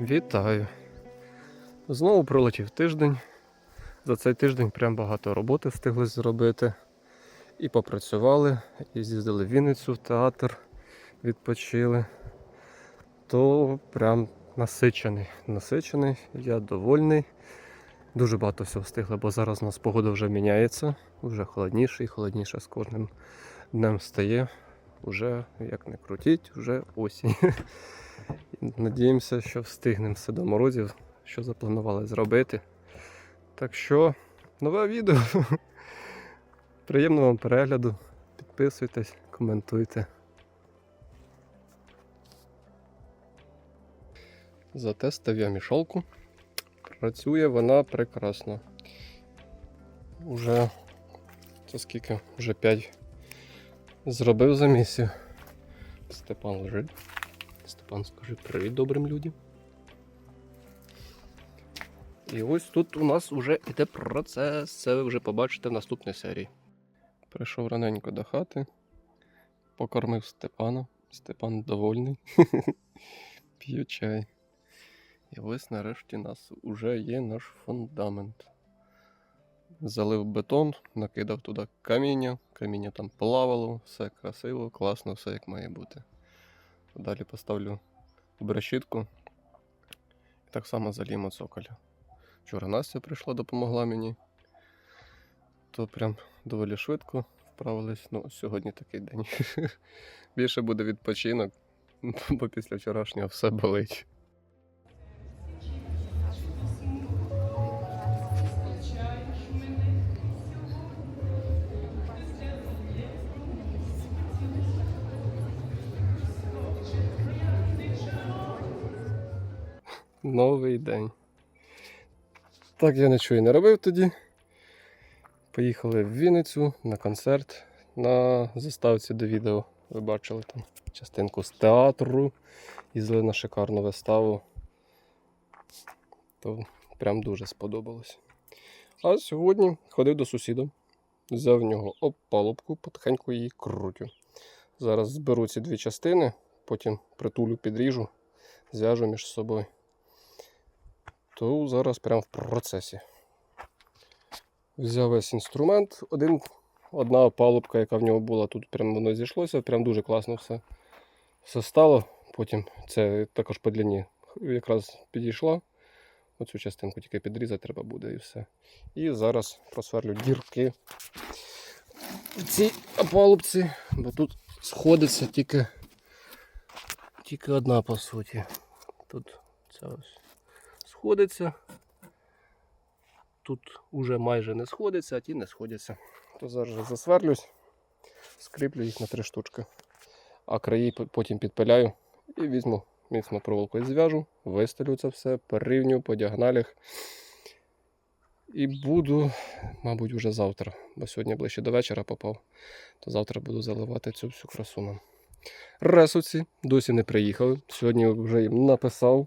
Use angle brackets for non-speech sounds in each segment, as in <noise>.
Вітаю! Знову пролетів тиждень. За цей тиждень прям багато роботи встигли зробити. І попрацювали, і з'їздили в Вінницю в театр, відпочили. То прям насичений. Насичений, я довольний. Дуже багато всього встигли, бо зараз у нас погода вже міняється, вже холодніше і холодніше з кожним днем стає. Уже, як не крутіть, вже осінь. <laughs> Надіємося, що встигнемо все до морозів, що запланували зробити. Так що, нове відео. <laughs> Приємного вам перегляду. Підписуйтесь, коментуйте. Затестив я мішолку. Працює вона прекрасно. Уже це скільки? Вже 5 зробив за місяць. Степан лежить. Степан, скажи привіт добрим людям. І ось тут у нас вже іде процес. Це ви вже побачите в наступній серії. Прийшов раненько до хати, покормив Степана. Степан довольний. <laughs> П'ю чай. І ось нарешті у нас вже є наш фундамент. Залив бетон, накидав туди каміння, каміння там плавало, все красиво, класно, все як має бути. Далі поставлю брешітку. І так само заліємо цоколя. Вчора Настя прийшла, допомогла мені. То прям доволі швидко вправились. Ну, сьогодні такий день. <laughs> Більше буде відпочинок, <laughs> бо після вчорашнього все болить. Новий день. Так я нічого і не робив тоді. Поїхали в Вінницю на концерт на заставці до відео. Ви бачили там частинку з театру. Їздили на шикарну виставу. То прям дуже сподобалось. А сьогодні ходив до сусіда, взяв в нього опалубку, потихеньку її крутю. Зараз зберу ці дві частини, потім притулю, підріжу, зв'яжу між собою то зараз прямо в процесі. Взяв весь інструмент, один, одна палубка, яка в нього була, тут прямо воно зійшлося, прям дуже класно все, все стало. Потім це також по длині якраз підійшла. Оцю частинку тільки підрізати треба буде і все. І зараз просверлю дірки в цій палубці, бо тут сходиться тільки, тільки одна по суті. Тут ця ось сходиться. Тут уже майже не сходиться, а ті не сходяться. То зараз засверлюсь, скріплю їх на три штучки. А краї потім підпиляю і візьму міцно проволокою зв'яжу, вистелю це все, порівню по діагоналях. І буду, мабуть, вже завтра, бо сьогодні ближче до вечора попав, то завтра буду заливати цю всю красу нам. Ресуці досі не приїхали. Сьогодні вже їм написав.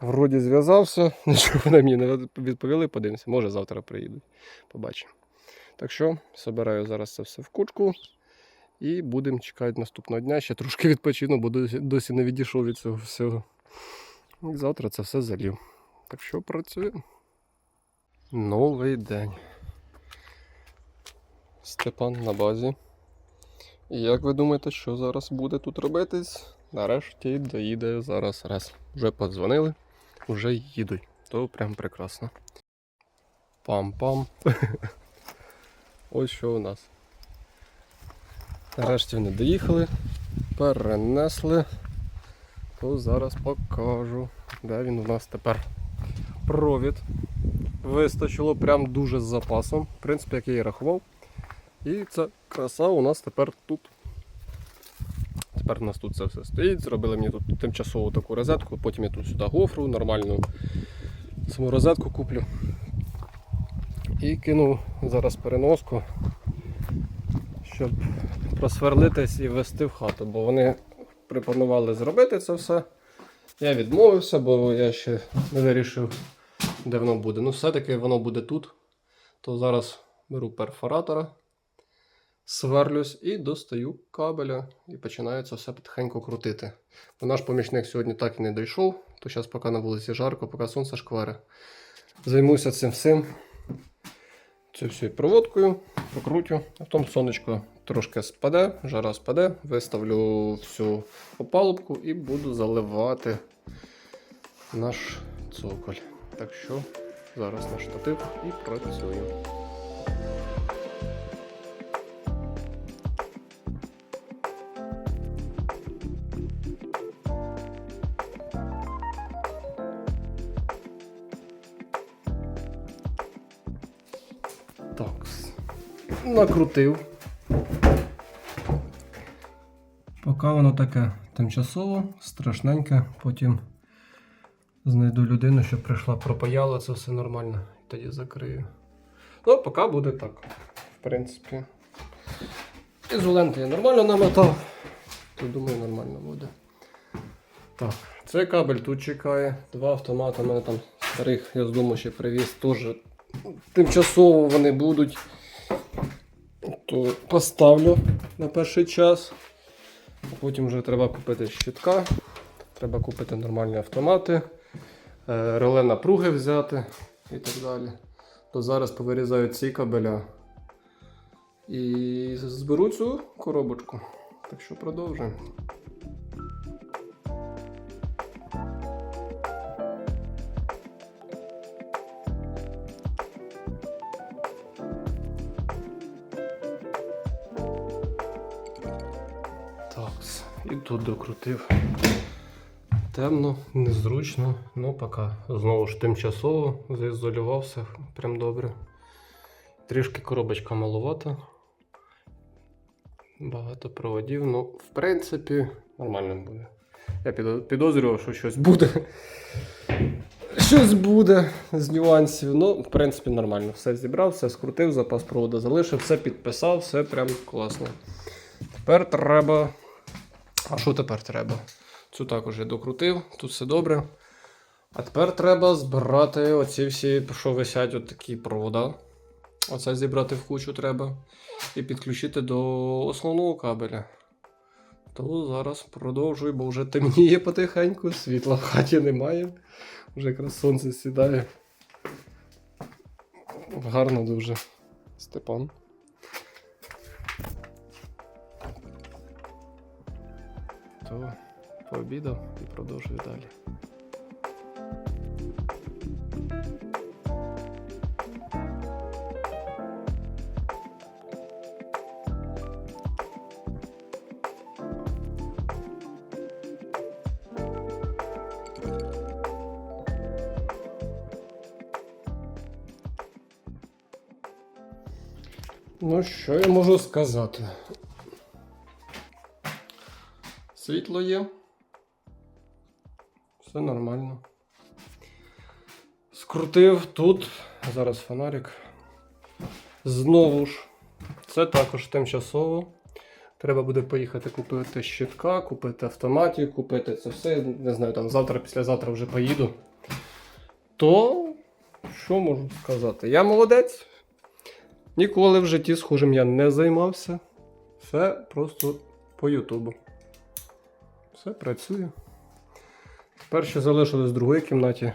Вроді зв'язався, <laughs> нічого вони мені не відповіли, подивимося, може завтра приїдуть. Побачимо. Так що, собираю зараз це все в кучку і будемо чекати наступного дня. Ще трошки відпочину, бо досі, не відійшов від цього всього. І завтра це все залів. Так що працюємо. Новий день. Степан на базі. І як ви думаєте, що зараз буде тут робитись? Нарешті доїде зараз раз. Вже подзвонили, вже їдуть. То прям прекрасно. Пам-пам. <laughs> Ось що у нас. Нарешті вони доїхали, перенесли. То зараз покажу, де він у нас тепер. Провід. Вистачило прям дуже з запасом. В принципі, як я і рахував. І ця краса у нас тепер тут. Тепер у нас тут це все стоїть. Зробили мені тут тимчасову таку розетку, потім я тут сюди гофру, нормальну саму розетку куплю. І кину зараз переноску, щоб просверлитись і ввести в хату, бо вони пропонували зробити це все. Я відмовився, бо я ще не вирішив, де воно буде. Ну, все-таки воно буде тут. То зараз беру перфоратора сверлюсь і достаю кабеля і починається все потихеньку крутити. Бо наш помічник сьогодні так і не дійшов, то зараз поки на вулиці жарко, поки сонце шкваре. Займуся цим всім. Це всією проводкою, покрутю, а потім сонечко трошки спаде, жара спаде, виставлю всю опалубку і буду заливати наш цоколь. Так що зараз на штатив і працюю. Накрутив. Поки воно таке тимчасово, страшненьке, потім знайду людину, щоб прийшла, пропаяла це все нормально, і тоді закрию. Ну, поки буде так. В принципі. Ізоленти я нормально намотав, то думаю, нормально буде. Так, цей кабель тут чекає. Два автомати. У мене там старих, я з дому ще привіз, теж тимчасово вони будуть. То поставлю на перший час. Потім вже треба купити щитка, треба купити нормальні автомати, е, реле напруги взяти і так далі. То зараз повирізаю ці кабеля і зберу цю коробочку. Так що продовжуємо. Докрутив. Темно, незручно, ну поки знову ж тимчасово заізолювався прям добре. Трішки коробочка маловата. Багато проводів, ну, в принципі, нормально буде. Я підозрював, що щось буде. Щось буде з нюансів. Ну, в принципі, нормально. Все зібрав, все скрутив, запас проводу залишив, все підписав, все прям класно. Тепер треба. А що тепер треба? Цю також я докрутив, тут все добре. А тепер треба збирати оці всі, що висять, от такі провода. Оце зібрати в кучу треба. І підключити до основного кабеля. То зараз продовжую, бо вже темніє потихеньку, світла в хаті немає. Вже якраз сонце сідає. Гарно дуже. Степан. То пообідав і продовжую далі. Ну, що я можу сказати? Світло є. Все нормально. Скрутив тут. Зараз фонарик. Знову ж. Це також тимчасово. Треба буде поїхати купити щитка, купити автоматів, купити це все. Не знаю, там завтра, післязавтра вже поїду. То, що можу сказати? Я молодець. Ніколи в житті схожим я не займався. Все просто по Ютубу. Все працює. Тепер ще залишилось в другій кімнаті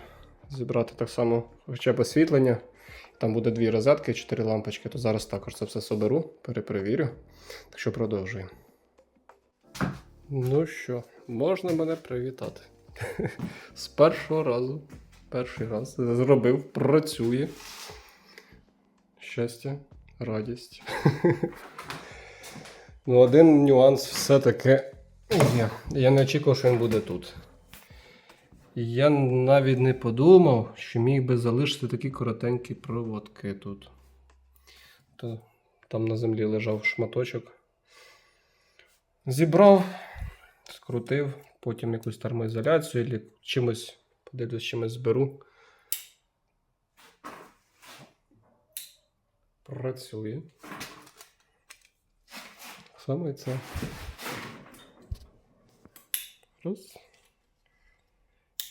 зібрати так само хоча б освітлення. Там буде дві розетки, чотири лампочки, то зараз також це все соберу, перепровірю. Так що продовжуємо. Ну що, можна мене привітати. <laughs> З першого разу. Перший раз зробив, працює. Щастя, радість. <laughs> ну, один нюанс все-таки є. Я не очікував, що він буде тут. Я навіть не подумав, що міг би залишити такі коротенькі проводки тут. То там на землі лежав шматочок. Зібрав, скрутив, потім якусь термоізоляцію, або чимось, подивлюсь, чимось зберу. Працює. Саме це. Раз.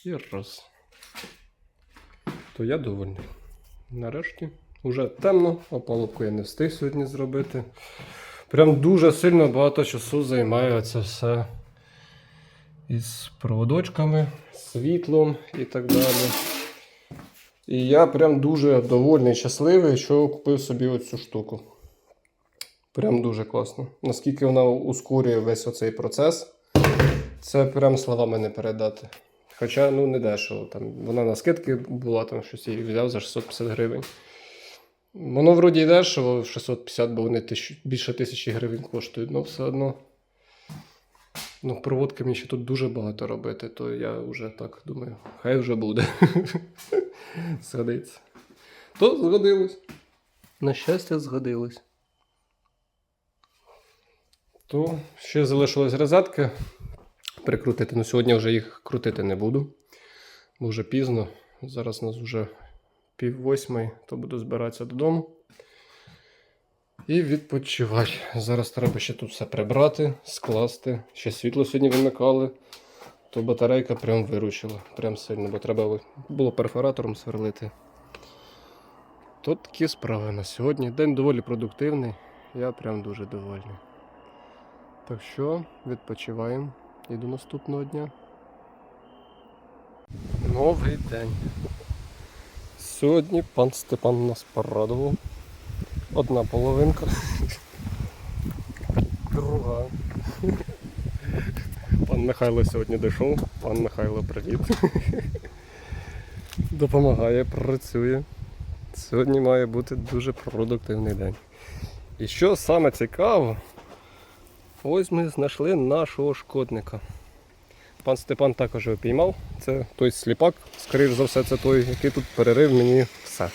І раз. То я довольний. Нарешті. Уже темно, опалубку я не встиг сьогодні зробити. Прям дуже сильно багато часу займає це все із проводочками, світлом і так далі. І я прям дуже довольний щасливий, що купив собі оцю штуку. Прям дуже класно. Наскільки вона ускорює весь оцей процес, це прям словами не передати. Хоча, ну, не дешево. Там, вона на скидки була, там щось її взяв за 650 гривень. Воно вроді і дешево, 650, бо вони тисяч, більше тисячі гривень коштують, але все одно. Ну, проводки мені ще тут дуже багато робити, то я вже так думаю, хай вже буде. <laughs> Згодиться. То згодилось. На щастя, згодилось. То ще залишилось розетки прикрутити. Ну, сьогодні вже їх крутити не буду. Бо вже пізно. Зараз у нас вже пів восьмої, то буду збиратися додому. І відпочивати. Зараз треба ще тут все прибрати, скласти. Ще світло сьогодні вимикали. То батарейка прям виручила. Прям сильно, бо треба було перфоратором сверлити. Тут такі справи на сьогодні. День доволі продуктивний. Я прям дуже довольний. Так що відпочиваємо і до наступного дня. Новий день. Сьогодні пан Степан нас порадував. Одна половинка. Друга. Пан Михайло сьогодні дійшов. Пан Михайло, привіт. Допомагає, працює. Сьогодні має бути дуже продуктивний день. І що саме цікаво, ось ми знайшли нашого шкодника. Пан Степан також його піймав. Це той сліпак, скоріш за все, це той, який тут перерив мені все.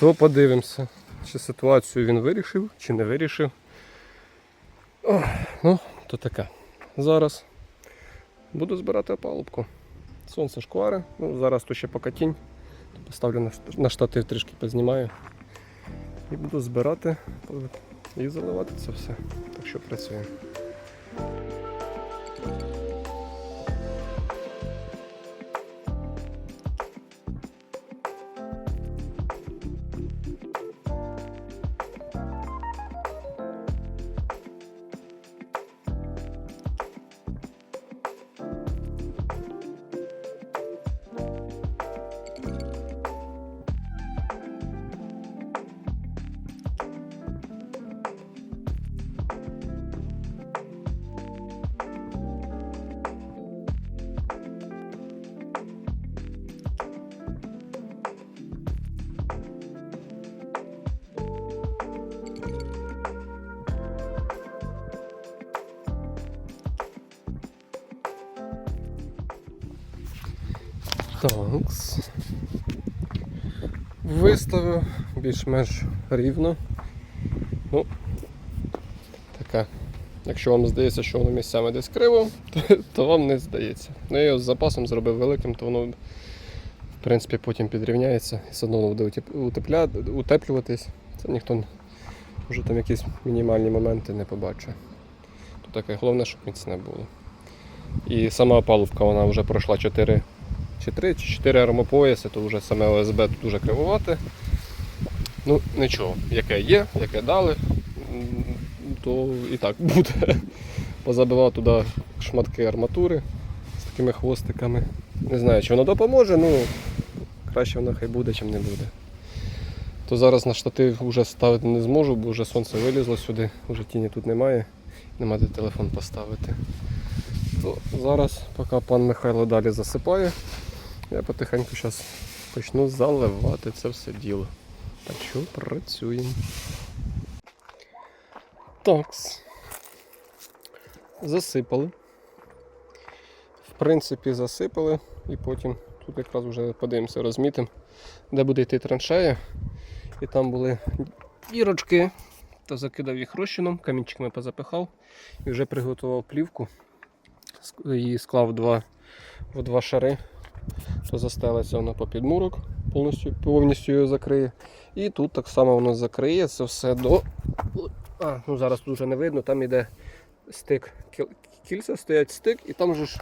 То подивимося, чи ситуацію він вирішив, чи не вирішив. Ох, ну, то таке. Зараз буду збирати опалубку. Сонце шквари, ну, зараз то ще поки тінь. Поставлю шт- на штатив трішки познімаю. І буду збирати і заливати це все. Так що працюємо. Так. Виставив більш-менш рівно. Ну, таке. Якщо вам здається, що воно місцями десь криво, <laughs> то, то вам не здається. Ну, я його з запасом зробив великим, то воно в принципі потім підрівняється і все одно буде утепля... утеплюватись. Це ніхто вже там якісь мінімальні моменти не побачить. Таке головне, щоб міцне було. І сама опалубка вона вже пройшла 4 чи 3, чи 4 армопояси, то вже саме ОСБ тут дуже кривувате. Ну, нічого, яке є, яке дали, то і так <laughs> буде. Позабивав туди шматки арматури з такими хвостиками. Не знаю, чи воно допоможе, ну краще воно хай буде, чим не буде. То зараз на штатив вже ставити не зможу, бо вже сонце вилізло сюди, вже тіні тут немає, нема де телефон поставити. То зараз, поки пан Михайло далі засипає, я потихеньку зараз почну заливати це все діло. Так що працюємо. Такс. Засипали. В принципі, засипали і потім тут якраз вже подивимося, розмітимо, де буде йти траншея. І там були дірочки, то закидав їх розчином, камінчиками позапихав і вже приготував плівку. Її склав два, в два шари, то застелиться воно по підмурок, повністю, повністю його закриє. І тут так само воно закриє це все до. А, ну зараз тут вже не видно, там іде стик. Кільця стоять стик і там же ж.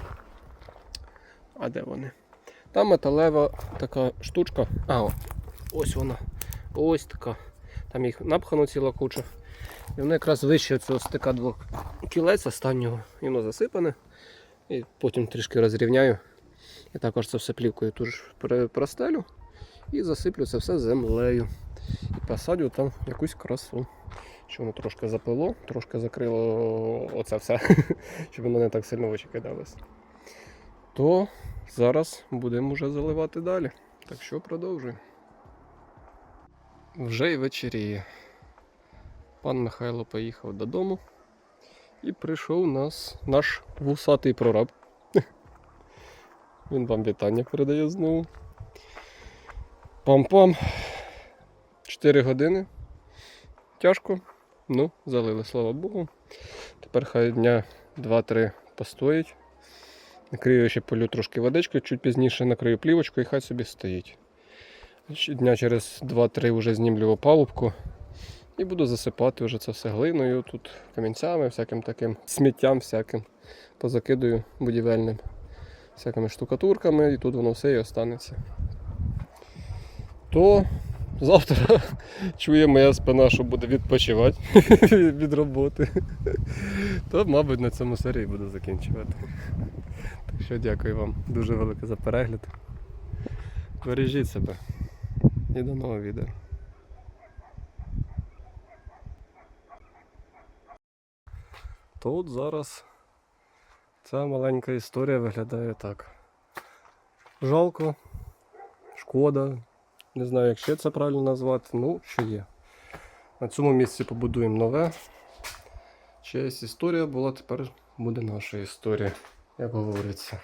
А де вони? Там металева така штучка. А, о, ось вона. Ось така. Там їх напхано ціла куча. І воно якраз вище цього стика двох кілець останнього. І воно засипане. І потім трішки розрівняю. І також це все плівкою туж при- простелю. І засиплю це все землею. І посадю там якусь красу. Щоб воно трошки запило, трошки закрило оце все, <laughs> щоб воно не так сильно очі кидалось. То зараз будемо вже заливати далі. Так що продовжуємо. Вже й вечеріє. Пан Михайло поїхав додому. І прийшов нас наш вусатий прораб. Він вам вітання передає знову. Пам-пам. 4 години. Тяжко. Ну, залили, слава Богу. Тепер хай дня 2-3 постоїть. Накрию ще полю трошки водички, чуть пізніше накрию плівочку і хай собі стоїть. Дня через 2-3 вже знімлю опалубку і буду засипати вже це все глиною, тут камінцями, всяким таким сміттям, всяким позакидую будівельним, всякими штукатурками, і тут воно все і останеться. То завтра <laughs> чує моя спина, що буде відпочивати <laughs> від роботи. То, мабуть, на цьому серії буду закінчувати. Так що дякую вам дуже велике за перегляд. Бережіть себе і до нового відео. То от зараз ця маленька історія виглядає так. Жалко, шкода. Не знаю, як ще це правильно назвати. Ну, що є. На цьому місці побудуємо нове. Чиясь історія була, тепер буде наша історія, як говориться.